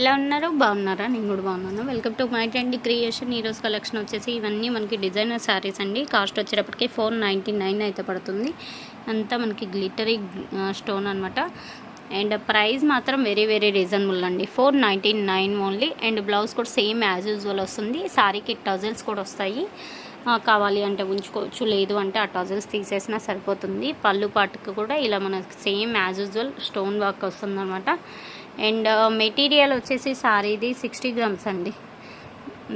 ఎలా ఉన్నారు? బాగున్నారా? నేను కూడా బాగున్నాను. Welcome to my and creation ఈరోజు కలెక్షన్ వచ్చేసి ఇవన్నీ మనకి డిజైనర్ శారీస్ అండి. కాస్ట్ వచ్చేటప్పటికి ఫోర్ నైంటీ నైన్ అయితే పడుతుంది. అంతా మనకి గ్లిటరీ స్టోన్ అనమాట అండ్ ప్రైస్ మాత్రం వెరీ వెరీ రీజనబుల్ అండి. Four ninety nine only and blouse కూడా సేమ్ యాజ్ యూజువల్ వస్తుంది. శారీకి టజల్స్ కూడా వస్తాయి. కావాలి అంటే ఉంచుకోవచ్చు లేదు అంటే ఆ టజల్స్ తీసేసినా సరిపోతుంది. పళ్ళు పాటుకు కూడా ఇలా మనకి same as usual stone work వస్తుందన్నమాట. అండ్ uh, మెటీరియల్ వచ్చేసి సారీది సిక్స్టీ గ్రామ్స్ అండి.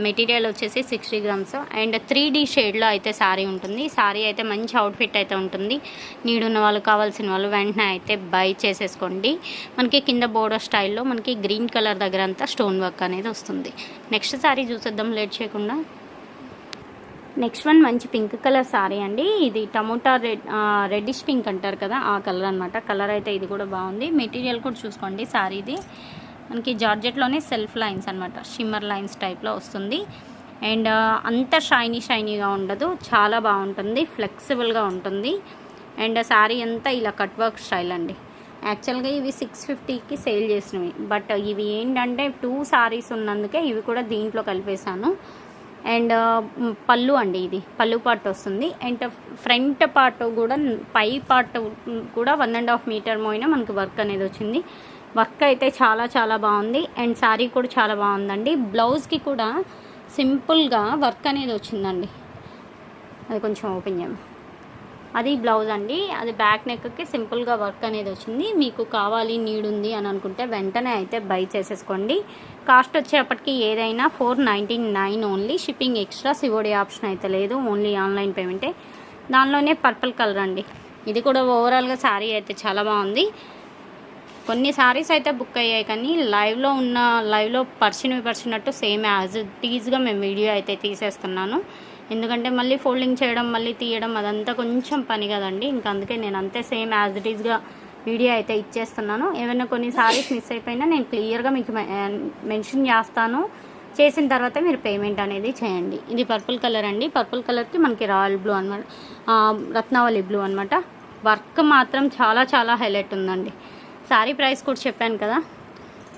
మెటీరియల్ వచ్చేసి sixty grams. And three D షేడ్లో అయితే శారీ ఉంటుంది. శారీ అయితే మంచి అవుట్ఫిట్ అయితే ఉంటుంది. నీడున్న వాళ్ళు కావాల్సిన వాళ్ళు వెంటనే అయితే బై చేసేసుకోండి. మనకి కింద బోర్డర్ స్టైల్లో మనకి గ్రీన్ కలర్ దగ్గర అంతా స్టోన్ వర్క్ అనేది వస్తుంది. నెక్స్ట్ శారీ చూసేద్దాం. లేట్ చేయకుండా. నెక్స్ట్ వన్ మంచి పింక్ కలర్ సారీ అండి. ఇది టమోటా రెడ్ రెడ్డిష్ పింక్ అంటారు కదా ఆ కలర్ అనమాట కలర్ అయితే ఇది కూడా బాగుంది. మెటీరియల్ కూడా చూసుకోండి శారీది మనకి జార్జెట్లోనే సెల్ఫ్ లైన్స్ అనమాట షిమ్మర్ లైన్స్ టైప్లో వస్తుంది. అండ్ అంత షైనీ షైనీగా ఉండదు. చాలా బాగుంటుంది. ఫ్లెక్సిబుల్గా ఉంటుంది. అండ్ శారీ అంతా ఇలా కట్ వర్క్ స్టైల్ అండి. యాక్చువల్గా ఇవి సిక్స్ ఫిఫ్టీకి సేల్ చేసినవి. బట్ ఇవి ఏంటంటే టూ శారీస్ ఉన్నందుకే ఇవి కూడా దీంట్లో కలిపేశాను. అండ్ పళ్ళు అండి ఇది. పళ్ళు పార్ట్ వస్తుంది. అండ్ ఫ్రంట్ పార్ట్ కూడా పై పార్ట్ కూడా వన్ అండ్ హాఫ్ మీటర్ మోయిన మనకి వర్క్ అనేది వచ్చింది. వర్క్ అయితే చాలా చాలా బాగుంది. అండ్ శారీ కూడా చాలా బాగుందండి. బ్లౌజ్కి కూడా సింపుల్గా వర్క్ అనేది వచ్చిందండి. అది కొంచెం ఓపెన్ చేయము అది బ్లౌజ్ అండి. అది బ్యాక్ నెక్కి సింపుల్గా వర్క్ అనేది వచ్చింది. మీకు కావాలి నీడ్ ఉంది అని అనుకుంటే వెంటనే అయితే బై చేసేసుకోండి. కాస్ట్ వచ్చేప్పటికి ఏదైనా four ninety nine only. Shipping extra COD option అయితే లేదు. ఓన్లీ ఆన్లైన్ పేమెంటే. దానిలోనే పర్పుల్ కలర్ అండి. ఇది కూడా ఓవరాల్గా శారీ అయితే చాలా బాగుంది. కొన్ని సారీస్ అయితే బుక్ అయ్యాయి కానీ లైవ్లో ఉన్న లైవ్లో పరిచినవి పరిచినట్టు సేమ్ యాజ్ టీజ్గా మేము వీడియో అయితే తీసేస్తున్నాను. ఎందుకంటే మళ్ళీ ఫోల్డింగ్ చేయడం మళ్ళీ తీయడం అదంతా కొంచెం పని కదండి. ఇంకా అందుకే నేను అంతే సేమ్ యాజ్ ఇట్ ఈజ్గా వీడియో అయితే ఇచ్చేస్తున్నాను. ఏమైనా కొన్ని సారీస్ మిస్ అయిపోయినా నేను క్లియర్గా మీకు మెన్షన్ చేస్తాను. చేసిన తర్వాత మీరు పేమెంట్ అనేది చేయండి. ఇది పర్పుల్ కలర్ అండి. పర్పుల్ కలర్కి మనకి రాయల్ బ్లూ అనమాట రత్నావళి బ్లూ అనమాట. వర్క్ మాత్రం చాలా చాలా హైలైట్ ఉందండి. శారీ ప్రైస్ కూడా చెప్పాను కదా.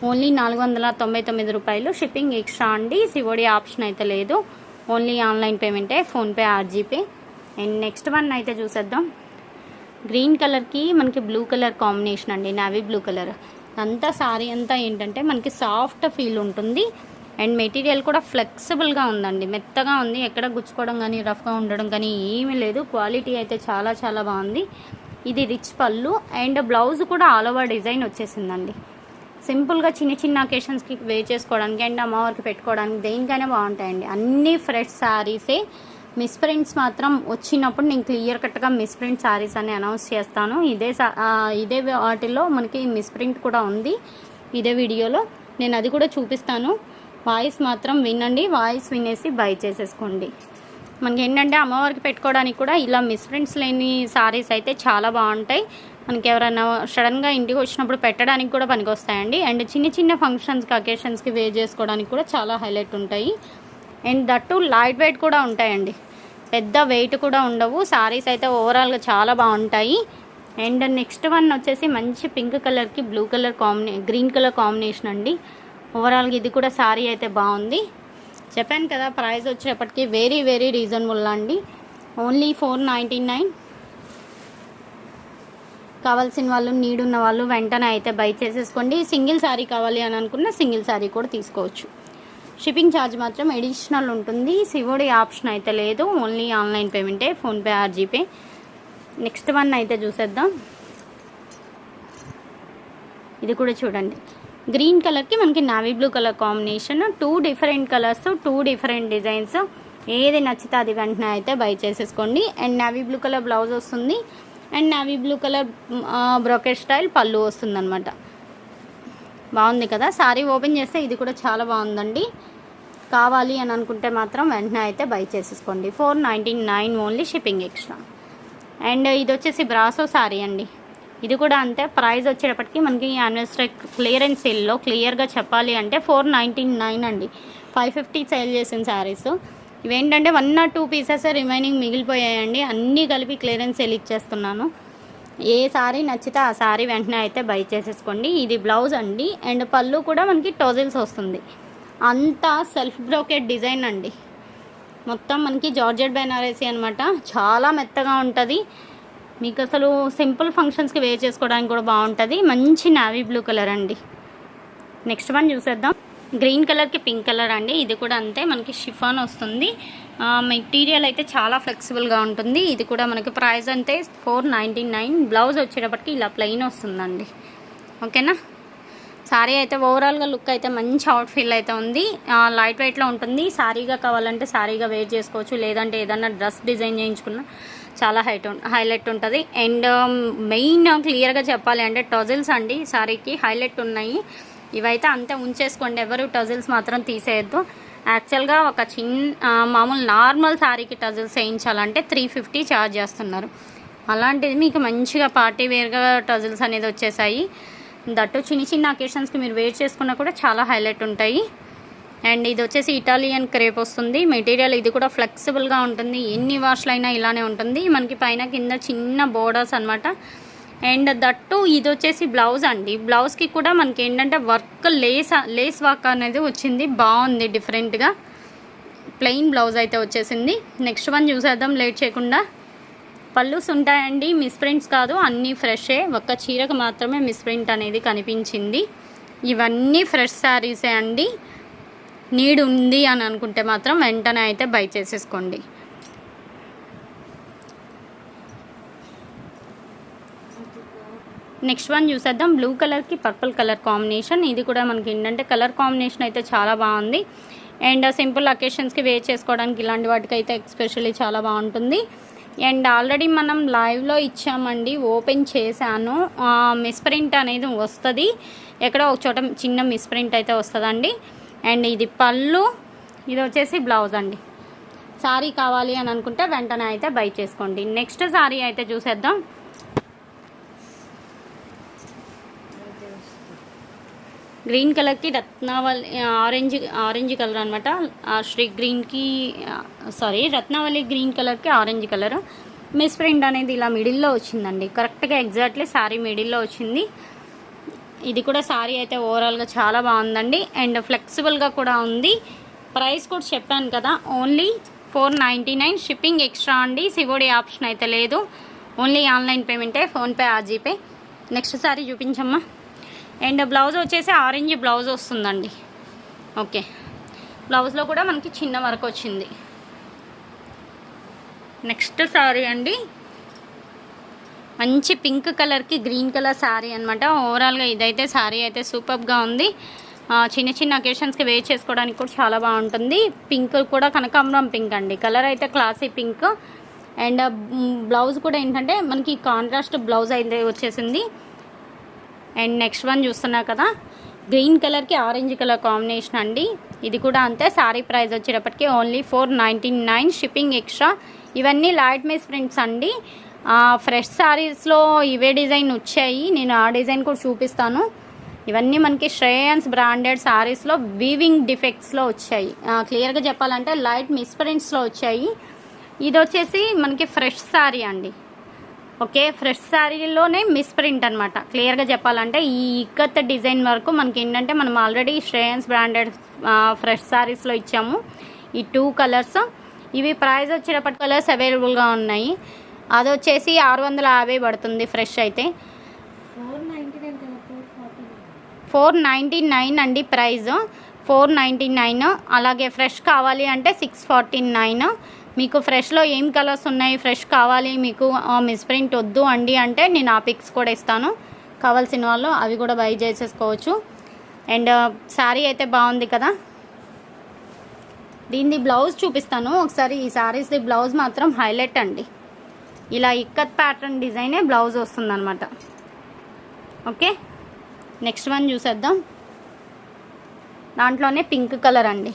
ఓన్లీ నాలుగు వందల తొంభై తొమ్మిది రూపాయలు. షిప్పింగ్ ఎక్స్ట్రా అండి. సివోడి ఆప్షన్ అయితే లేదు. ఓన్లీ ఆన్లైన్ పేమెంటే ఫోన్పే ఆర్జీపే. అండ్ నెక్స్ట్ వన్ అయితే చూసేద్దాం. గ్రీన్ కలర్కి మనకి బ్లూ కలర్ కాంబినేషన్ అండి. Navy blue colour. అంతా సారీ అంతా ఏంటంటే మనకి సాఫ్ట్ ఫీల్ ఉంటుంది. అండ్ మెటీరియల్ కూడా ఫ్లెక్సిబుల్గా ఉందండి. మెత్తగా ఉంది. ఎక్కడ గుచ్చుకోవడం కానీ రఫ్గా ఉండడం కానీ ఏమీ లేదు. క్వాలిటీ అయితే చాలా చాలా బాగుంది. ఇది రిచ్ పళ్ళు. అండ్ బ్లౌజ్ కూడా ఆల్ ఓవర్ డిజైన్ వచ్చేసిందండి. సింపుల్గా చిన్న చిన్న అకేషన్స్కి వే చేసుకోవడానికి అండ్ అమ్మవారికి పెట్టుకోవడానికి దేనికైనా బాగుంటాయండి. అన్ని ఫ్రెష్ శారీసే మిస్ ప్రింట్స్ మాత్రం వచ్చినప్పుడు నేను క్లియర్ కట్గా మిస్ ప్రింట్ శారీస్ అని అనౌన్స్ చేస్తాను. ఇదే సా- ఇదే వాటిలో మనకి మిస్ ప్రింట్ కూడా ఉంది. ఇదే వీడియోలో నేను అది కూడా చూపిస్తాను. వాయిస్ మాత్రం వినండి. వాయిస్ వినేసి బై చేసేసుకోండి. మనకి ఏంటంటే అమ్మవారికి పెట్టుకోవడానికి కూడా ఇలా మిస్ ప్రింట్స్ లేని సారీస్ అయితే చాలా బాగుంటాయి. మనకి ఎవరైనా సడన్గా ఇంటికి వచ్చినప్పుడు పెట్టడానికి కూడా పనికొస్తాయండి. అండ్ చిన్న చిన్న ఫంక్షన్స్కి అకేషన్స్కి వేర్ చేసుకోవడానికి కూడా చాలా హైలైట్ ఉంటాయి. అండ్ దట్టు లైట్ వెయిట్ కూడా ఉంటాయండి. పెద్ద వెయిట్ కూడా ఉండవు. సారీస్ అయితే ఓవరాల్గా చాలా బాగుంటాయి. అండ్ నెక్స్ట్ వన్ వచ్చేసి మంచి పింక్ కలర్కి బ్లూ కలర్ కాంబినే గ్రీన్ కలర్ కాంబినేషన్ అండి. ఓవరాల్గా ఇది కూడా సారీ అయితే బాగుంది. చెప్పాను కదా ప్రైస్ వచ్చేప్పటికి వెరీ వెరీ రీజనబుల్ అండి. ఓన్లీ ఫోర్ నైంటీ నైన్ కావాల్సిన వాళ్ళు నీడున్న వాళ్ళు వెంటనే అయితే బై చేసేసుకోండి. సింగిల్ శారీ కావాలి అని అనుకున్న సింగిల్ శారీ కూడా తీసుకోవచ్చు. షిప్పింగ్ ఛార్జ్ మాత్రం ఎడిషనల్ ఉంటుంది. సివోడి ఆప్షన్ అయితే లేదు. Only online పేమెంటే PhonePe or GPay next one అయితే చూసేద్దాం. ఇది కూడా చూడండి. గ్రీన్ కలర్కి మనకి navy blue colour combination two different colours two different designs ఏది నచ్చితే అది వెంటనే అయితే బై చేసేసుకోండి. And navy blue colour blouse వస్తుంది. And navy blue colour brocade style pallu వస్తుంది అనమాట బాగుంది కదా. సారీ ఓపెన్ చేస్తే ఇది కూడా చాలా బాగుందండి. కావాలి అని అనుకుంటే మాత్రం వెంటనే అయితే బై చేసేసుకోండి. Four ninety nine only shipping extra. And ఇది వచ్చేసి బ్రాసో సారీ అండి. ఇది కూడా అంతే. ప్రైస్ వచ్చేటప్పటికి మనకి యానివర్సరీ క్లియరెన్స్ సేల్లో క్లియర్గా చెప్పాలి అంటే ఫోర్ నైంటీ నైన్ అండి. ఫైవ్ ఫిఫ్టీ సేల్ చేసిన శారీస్ ఇవేంటంటే one or two pieces remaining మిగిలిపోయాయండి. అన్నీ కలిపి క్లియరెన్స్ సేల్ ఇచ్చేస్తున్నాను. ఏ సారీ నచ్చితే ఆ సారీ వెంటనే అయితే బై చేసేసుకోండి. ఇది బ్లౌజ్ అండి. అండ్ పళ్ళు కూడా మనకి టోజిల్స్ వస్తుంది. అంతా సెల్ఫ్ బ్రోకెట్ డిజైన్ అండి. మొత్తం మనకి జార్జెట్ బెనారసీ అనమాట చాలా మెత్తగా ఉంటుంది. మీకు అసలు సింపుల్ ఫంక్షన్స్కి వేర్ చేసుకోవడానికి కూడా బాగుంటుంది. మంచి నావీ బ్లూ కలర్ అండి. నెక్స్ట్ వన్ చూసేద్దాం. గ్రీన్ కలర్కి పింక్ కలర్ అండి. ఇది కూడా అంతే మనకి షిఫాన్ వస్తుంది. మెటీరియల్ అయితే చాలా ఫ్లెక్సిబుల్గా ఉంటుంది. ఇది కూడా మనకి ప్రైస్ అంతే ఫోర్ నైంటీ నైన్ బ్లౌజ్ వచ్చేటప్పటికి ఇలా ప్లెయిన్ వస్తుందండి. ఓకేనా? సారీ అయితే ఓవరాల్గా లుక్ అయితే మంచి అవుట్ ఫీల్ అయితే ఉంది. లైట్ వెయిట్లో ఉంటుంది. సారీగా కావాలంటే సారీగా వేర్ చేసుకోవచ్చు. లేదంటే ఏదన్నా డ్రెస్ డిజైన్ చేయించుకున్నా చాలా హైట్ హైలైట్ ఉంటుంది. అండ్ మెయిన్ క్లియర్గా చెప్పాలి అంటే టజిల్స్ అండి. సారీకి హైలైట్ ఉన్నాయి. ఇవైతే అంతే ఉంచేసుకోండి. ఎవరు టజిల్స్ మాత్రం తీసేయద్దు. యాక్చువల్గా ఒక చిన్న మామూలు నార్మల్ సారీకి టజిల్స్ వేయించాలంటే త్రీ ఫిఫ్టీ ఛార్జ్ చేస్తున్నారు. అలాంటిది మీకు మంచిగా పార్టీ వేర్గా టజిల్స్ అనేది వచ్చేసాయి. దట్టు చిన్న చిన్న అకేషన్స్కి మీరు వేర్ చేసుకున్నా కూడా చాలా హైలైట్ ఉంటాయి. అండ్ ఇది వచ్చేసి ఇటాలియన్ క్రేప్ వస్తుంది. మెటీరియల్ ఇది కూడా ఫ్లెక్సిబుల్గా ఉంటుంది. ఎన్ని వాష్లైనా అయినా ఇలానే ఉంటుంది. మనకి పైన కింద చిన్న బోర్డర్స్ అనమాట అండ్ దట్టు ఇది వచ్చేసి బ్లౌజ్ అండి. బ్లౌజ్కి కూడా మనకి ఏంటంటే వర్క్ లేస్ లేస్ వర్క్ అనేది వచ్చింది. బాగుంది డిఫరెంట్గా ప్లెయిన్ బ్లౌజ్ అయితే వచ్చేసింది. నెక్స్ట్ వన్ చూసేద్దాం లేట్ చేయకుండా. పళ్ళుస్ ఉంటాయండి మిస్ ప్రింట్స్ కాదు. అన్నీ ఫ్రెషే. ఒక్క చీరకు మాత్రమే మిస్ ప్రింట్ అనేది కనిపించింది. ఇవన్నీ ఫ్రెష్ శారీసే అండి. నీడ్ ఉంది అని అనుకుంటే మాత్రం వెంటనే అయితే బై చేసేసుకోండి. నెక్స్ట్ వన్ చూసేద్దాం. బ్లూ కలర్కి పర్పుల్ కలర్ కాంబినేషన్. ఇది కూడా మనకి ఏంటంటే కలర్ కాంబినేషన్ అయితే చాలా బాగుంది. అండ్ సింపుల్ అకేషన్స్కి వేర్ చేసుకోవడానికి ఇలాంటి వాటికైతే ఎక్స్పెషల్లీ చాలా బాగుంటుంది. అండ్ ఆల్రెడీ మనం లైవ్లో ఇచ్చామండి ఓపెన్ చేశాను. మిస్ప్రింట్ అనేది వస్తుంది. ఎక్కడో ఒక చోట చిన్న మిస్ప్రింట్ అయితే వస్తుందండి. అండ్ ఇది పళ్ళు ఇది వచ్చేసి బ్లౌజ్ అండి. సారీ కావాలి అని అనుకుంటే వెంటనే అయితే బై చేసుకోండి. నెక్స్ట్ సారీ అయితే చూసేద్దాం. గ్రీన్ కలర్కి రత్నావళి ఆరెంజ్ ఆరెంజ్ కలర్ అనమాట శ్రీ గ్రీన్కి సారీ రత్నావళి గ్రీన్ కలర్కి ఆరెంజ్ కలర్. మిస్ ప్రింట్ అనేది ఇలా మిడిల్లో వచ్చిందండి. కరెక్ట్గా ఎగ్జాక్ట్లీ సారీ మిడిల్లో వచ్చింది. ఇది కూడా సారీ అయితే ఓవరాల్గా చాలా బాగుందండి. అండ్ ఫ్లెక్సిబుల్గా కూడా ఉంది. ప్రైస్ కూడా చెప్పాను కదా only four ninety nine shipping extra అండి. సివోడి ఆప్షన్ అయితే లేదు. ఓన్లీ ఆన్లైన్ పేమెంటే ఫోన్పే ఆ జీపే నెక్స్ట్ సారీ చూపించమ్మా. అండ్ బ్లౌజ్ వచ్చేసి ఆరెంజ్ బ్లౌజ్ వస్తుందండి. ఓకే. బ్లౌజ్లో కూడా మనకి చిన్న వర్క్ వచ్చింది. నెక్స్ట్ సారీ అండి. మంచి పింక్ కలర్కి గ్రీన్ కలర్ శారీ అనమాట ఓవరాల్గా ఇదైతే శారీ అయితే సూపర్గా ఉంది. చిన్న చిన్న అకేషన్స్కి వేర్ చేసుకోవడానికి కూడా చాలా బాగుంటుంది. పింక్ కూడా కనకాంబరం పింక్ అండి. కలర్ అయితే క్లాసీ పింక్ అండ్ బ్లౌజ్ కూడా ఏంటంటే మనకి కాంట్రాస్ట్ బ్లౌజ్ అయితే వచ్చేసింది. అండ్ నెక్స్ట్ వన్ చూస్తున్నా కదా గ్రీన్ కలర్కి ఆరెంజ్ కలర్ కాంబినేషన్ అండి. ఇది కూడా అంతే శారీ ప్రైస్ వచ్చేటప్పటికి only four ninety nine shipping extra. ఇవన్నీ లైట్ మేస్ ప్రింట్స్ అండి. ఫ్రెష్ శారీస్లో ఇవే డిజైన్ వచ్చాయి. నేను ఆ డిజైన్ కూడా చూపిస్తాను. ఇవన్నీ మనకి శ్రేయన్స్ బ్రాండెడ్ శారీస్లో వీవింగ్ డిఫెక్ట్స్లో వచ్చాయి. క్లియర్గా చెప్పాలంటే లైట్ మిస్ప్రింట్స్లో వచ్చాయి. ఇది వచ్చేసి మనకి ఫ్రెష్ శారీ అండి. ఓకే ఫ్రెష్ శారీలోనే మిస్ ప్రింట్ అనమాట క్లియర్గా చెప్పాలంటే ఈ ఇక్కత్ డిజైన్ వరకు మనకి ఏంటంటే మనం ఆల్రెడీ శ్రేయన్స్ బ్రాండెడ్ ఫ్రెష్ శారీస్లో ఇచ్చాము. ఈ టూ కలర్స్. ఇవి ప్రైస్ వచ్చేటప్పటి కలర్స్ అవైలబుల్గా ఉన్నాయి. అది వచ్చేసి ఆరు వందల యాభై పడుతుంది ఫ్రెష్ అయితే. ఫోర్ నైంటీ నైన్ అండి ప్రైస్. ఫోర్ నైంటీ నైన్ అలాగే ఫ్రెష్ కావాలి అంటే సిక్స్ ఫార్టీ నైన్. మీకు ఫ్రెష్లో ఏం కలర్స్ ఉన్నాయి ఫ్రెష్ కావాలి మీకు మిస్ప్రింట్ వద్దు అండి అంటే నేను ఆ పిక్స్ కూడా ఇస్తాను. కావాల్సిన వాళ్ళు అవి కూడా బై చేసేసుకోవచ్చు. అండ్ శారీ అయితే బాగుంది కదా. దీనిది బ్లౌజ్ చూపిస్తాను. ఒకసారి ఈ శారీస్ది బ్లౌజ్ మాత్రం హైలైట్ అండి. ఇలా ఇక్కత్ ప్యాటర్న్ డిజైనే బ్లౌజ్ వస్తుందన్నమాట. ఓకే? నెక్స్ట్ వన్ చూసేద్దాం. దాంట్లోనే పింక్ కలర్ అండి.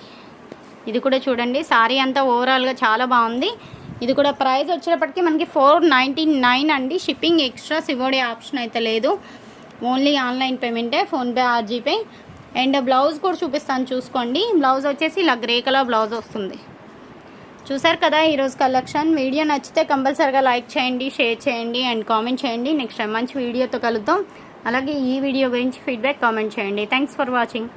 ఇది కూడా చూడండి. సారీ అంతా ఓవరాల్గా చాలా బాగుంది. ఇది కూడా ప్రైస్ వచ్చేటప్పటికి మనకి ఫోర్ నైంటీ నైన్ అండి. షిప్పింగ్ ఎక్స్ట్రా సివోడి ఆప్షన్ అయితే లేదు. Only online పేమెంటే PhonePe or GPay and blouse కూడా చూపిస్తాను చూసుకోండి. బ్లౌజ్ వచ్చేసి ఇలా గ్రే కలర్ బ్లౌజ్ వస్తుంది. చూసారు కదా ఈరోజు కలెక్షన్ వీడియో నచ్చితే కంపల్సరీగా లైక్ చేయండి షేర్ చేయండి అండ్ కామెంట్ చేయండి. నెక్స్ట్ టైం మంచి వీడియోతో కలుద్దాం. అలాగే ఈ వీడియో గురించి ఫీడ్బ్యాక్ కామెంట్ చేయండి. Thanks for watching